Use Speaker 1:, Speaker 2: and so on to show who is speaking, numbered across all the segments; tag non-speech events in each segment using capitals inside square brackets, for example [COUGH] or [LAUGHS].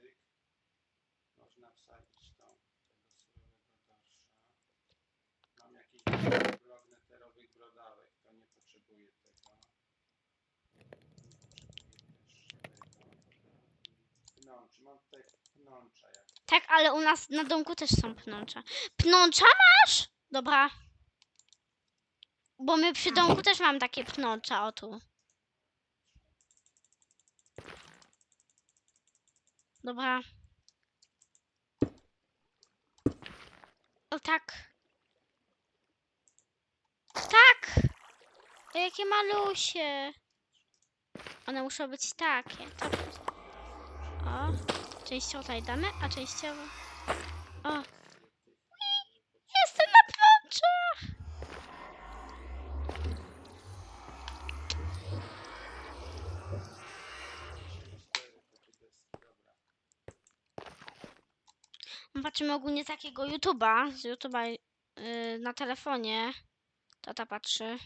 Speaker 1: cyk. Można wsadzić tą, tego surowego dorsza. Mam jakiś blok neterowych brodawek, to nie tego. Pnącz, mam tutaj pnącza jak
Speaker 2: Tak, ale u nas na domku też są pnącza. Pnącza masz? Dobra. Bo my przy domku też mam takie pnącza, o tu. Dobra. O tak. Tak! O jakie malusie. One muszą być takie. Tak. O, częściowo tutaj damy, a częściowo... O, jestem na pnączach!
Speaker 1: cztery takie deski, dobra.
Speaker 2: Patrzymy ogólnie takiego YouTube'a, z YouTube'a yy, na telefonie. Tata patrzy.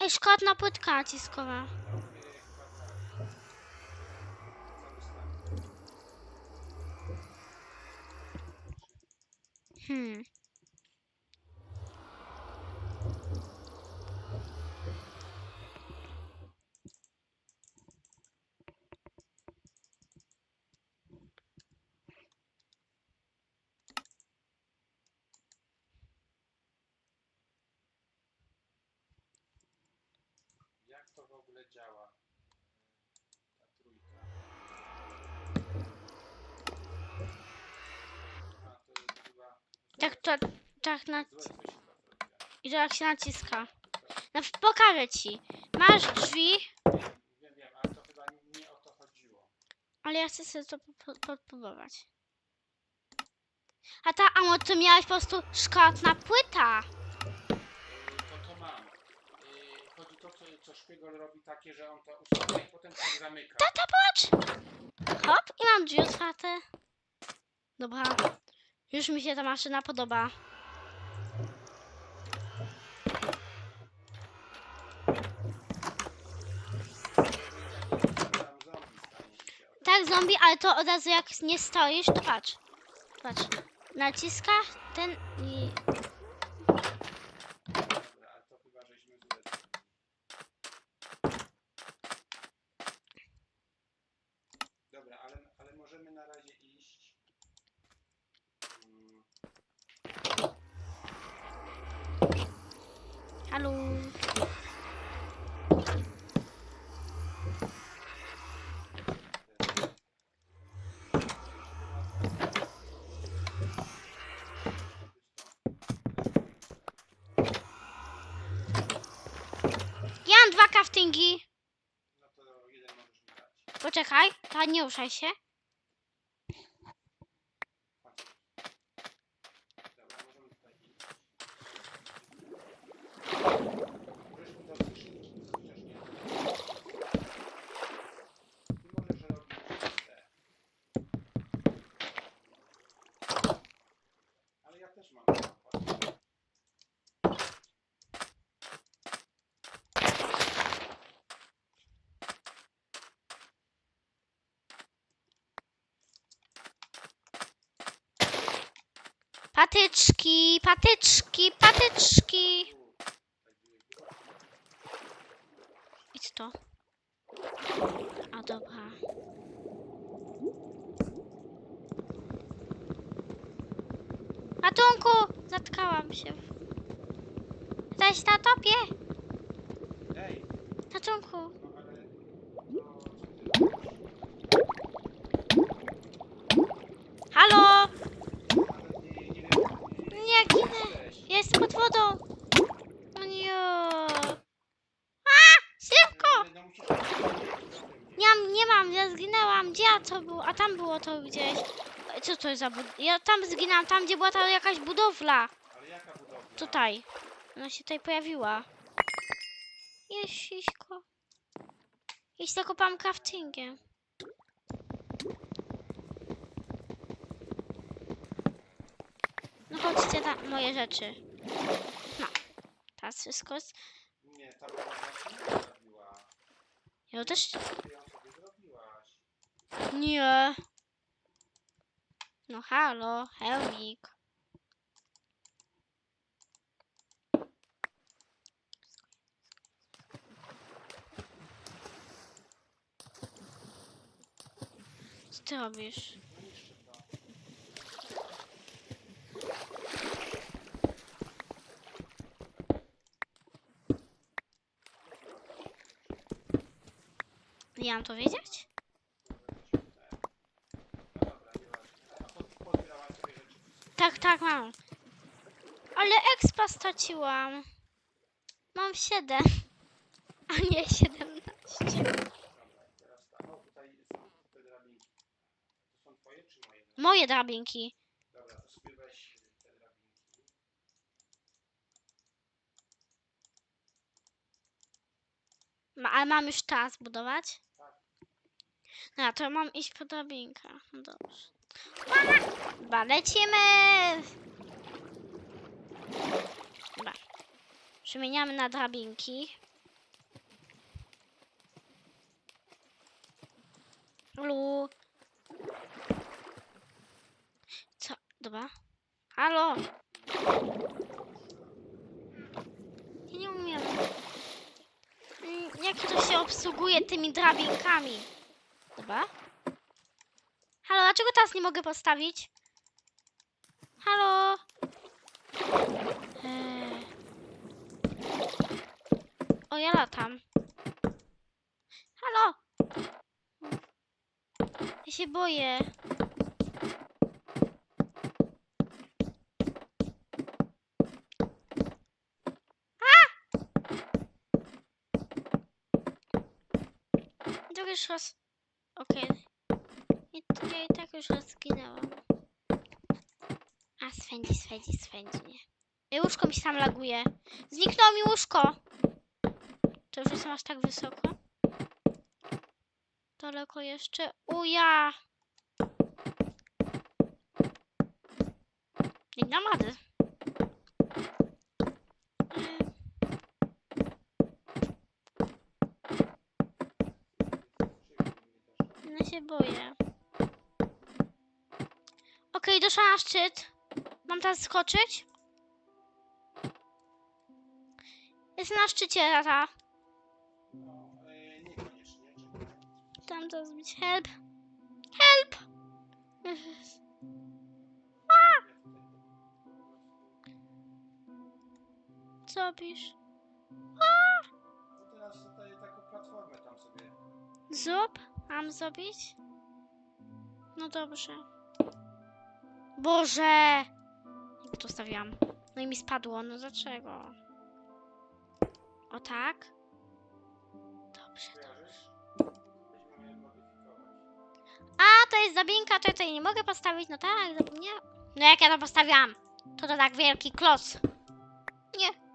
Speaker 2: Ej, szkodna płytka naciskowa. Hmm.
Speaker 1: To w ogóle działa? Ta trójka. A, to jest chyba...
Speaker 2: Tak, to, tak na...
Speaker 1: Złe coś chyba zrobiłem.
Speaker 2: I to jak się naciska. No, pokażę ci. Masz drzwi,
Speaker 1: Wiem, wiem, ale to chyba nie o to chodziło.
Speaker 2: ale ja chcę sobie to po- po- podpróbować. A ta, a może to miałaś po prostu szkodna płyta?
Speaker 1: Yy, To to mam. Yy, Chodzi to, co, co szpiegol robi takie, że on to ustawia i potem tak zamyka.
Speaker 2: Tata, patrz! Hop, i mam drzwi otwarte. Dobra. Już mi się ta maszyna podoba. Tak, zombie, ale to od razu jak nie stoisz, to patrz. Patrz. Naciskasz ten i...
Speaker 1: Dobra, ale to chyba żeśmy źle zrobili. Dobra, ale, ale możemy na razie iść. Mm,
Speaker 2: Halo. Ja mam dwa craftingi.
Speaker 1: No to jeden możesz mi dać.
Speaker 2: Poczekaj, ta nie ruszaj się.
Speaker 1: Chodź. Dobra, możemy tutaj iść. Możesz mi do skrzynki, chociaż nie. Ty możesz robić te. Ale ja też mam. Chodź.
Speaker 2: Patyczki, patyczki, patyczki. I co to? A dobra. Ratunku! Zatkałam się. Jesteś na topie? Ratunku!
Speaker 1: no ale... No, co ty robisz?
Speaker 2: Halo!
Speaker 1: Nawet nie, nie wiem...
Speaker 2: Nie ginę!
Speaker 1: Cześć.
Speaker 2: Ja jestem pod wodą! O nie! A! Szybko!
Speaker 1: No musisz...
Speaker 2: Nie mam, nie mam, ja zginęłam. Gdzie ja to było? To gdzieś. Co to jest za bud... Ja tam zginęłam, tam gdzie była ta jakaś budowla.
Speaker 1: Ale jaka budowla?
Speaker 2: Tutaj. Ona się tutaj pojawiła. Jeśliśko. Jeśli zakopałam craftingiem. No chodźcie na moje rzeczy. No. Teraz wszystko jest.
Speaker 1: Nie, ta budowla się nie pojawiła.
Speaker 2: Ja też. Nie. No halo, Helmik. Co ty robisz? Ja mam to wiedzieć?
Speaker 1: No dobra, nieważne. A po- pozbierałaś sobie rzeczy wszystkie?
Speaker 2: Mam. Ale expa straciłam. Mam 7. A nie 17.
Speaker 1: Dobra, teraz tak. O, tutaj są te drabinki. To są twoje czy moje?
Speaker 2: Drabinki. Ma, ale mam już czas zbudować? No, to mam iść po drabinkę. No dobrze. Dobra, lecimy! Dobra. Przemieniamy na drabinki. Lu. Co? Dobra. Halo? Ja nie umiem. Mm, Jak to się obsługuje tymi drabinkami? Dobra. Halo, dlaczego teraz nie mogę postawić? Halo? Eee. O, ja latam. Halo? Ja się boję. To już raz. Okej. I Ja i tak już raz zginęłam. A, swędzi, swędzi, swędzi mnie. Ej, łóżko mi się tam laguje. Zniknęło mi łóżko. To już jestem aż tak wysoko. Daleko jeszcze. Uja! Nie dam rady. Ym, Ja się boję. Okej, doszłam na szczyt. Mam teraz skoczyć? Jestem na szczycie,
Speaker 1: czekaj.
Speaker 2: Tam to zrobić. Help! Help! [LAUGHS]
Speaker 1: Tutaj
Speaker 2: Co robisz?
Speaker 1: No teraz tutaj taką platformę tam sobie.
Speaker 2: Zrób? Mam zrobić? No dobrze. Boże! Jak to stawiam? No i mi spadło. No dlaczego? O tak? Dobrze.
Speaker 1: Modyfikować.
Speaker 2: A, to jest zabinka, to ja tutaj nie mogę postawić. No tak, zapomniałam. No jak ja to postawiłam? To to tak wielki kloc. Nie.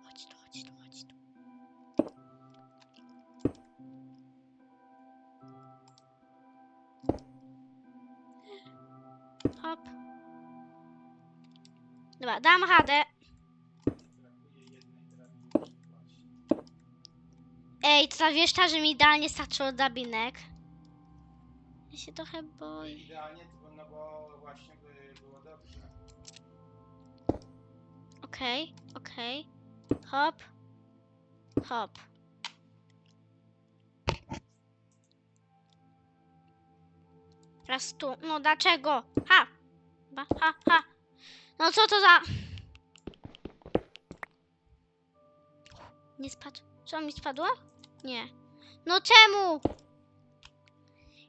Speaker 2: Hop. Dobra, dam radę. Ej, to ta wieszcza, że mi idealnie starczyło drabinek. Ja się trochę boję.
Speaker 1: Idealnie, to- no bo właśnie by było dobrze.
Speaker 2: Okej, okej. Hop. Hop. Raz tu. No dlaczego? Ha! Ba, ha, ha. No co to za... Nie spadł. Co mi spadło? Nie. No czemu?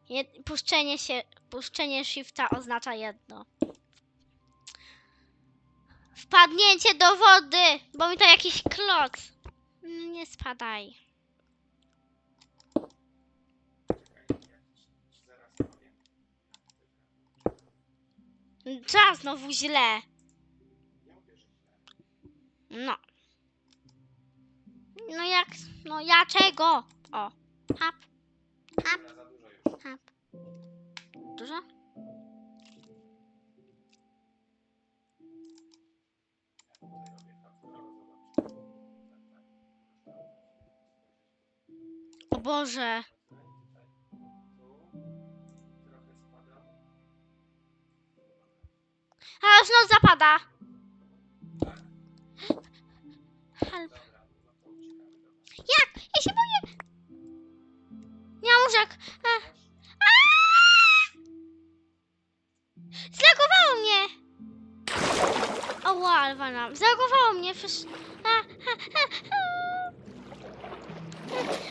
Speaker 2: Jed... Puszczenie się... Puszczenie shifta oznacza jedno. Wpadnięcie do wody, bo mi to jakiś kloc. Nie spadaj. Co znowu źle? No. No jak, no ja czego? O, hap, hap, hap. Dużo? O Boże. A już noc zapada. Help. Jak? Ja się boję. Nie mam łóżek. A! Zlagowało mnie. O, Alwana. Zlagowało mnie. Przecież... A, a, a, a.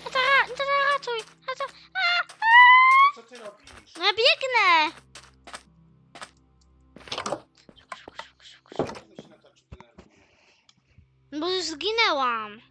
Speaker 2: A to, ra- to ratuj. A to... A, a.
Speaker 1: Co ty robisz?
Speaker 2: No biegnę. Bo już zginęłam.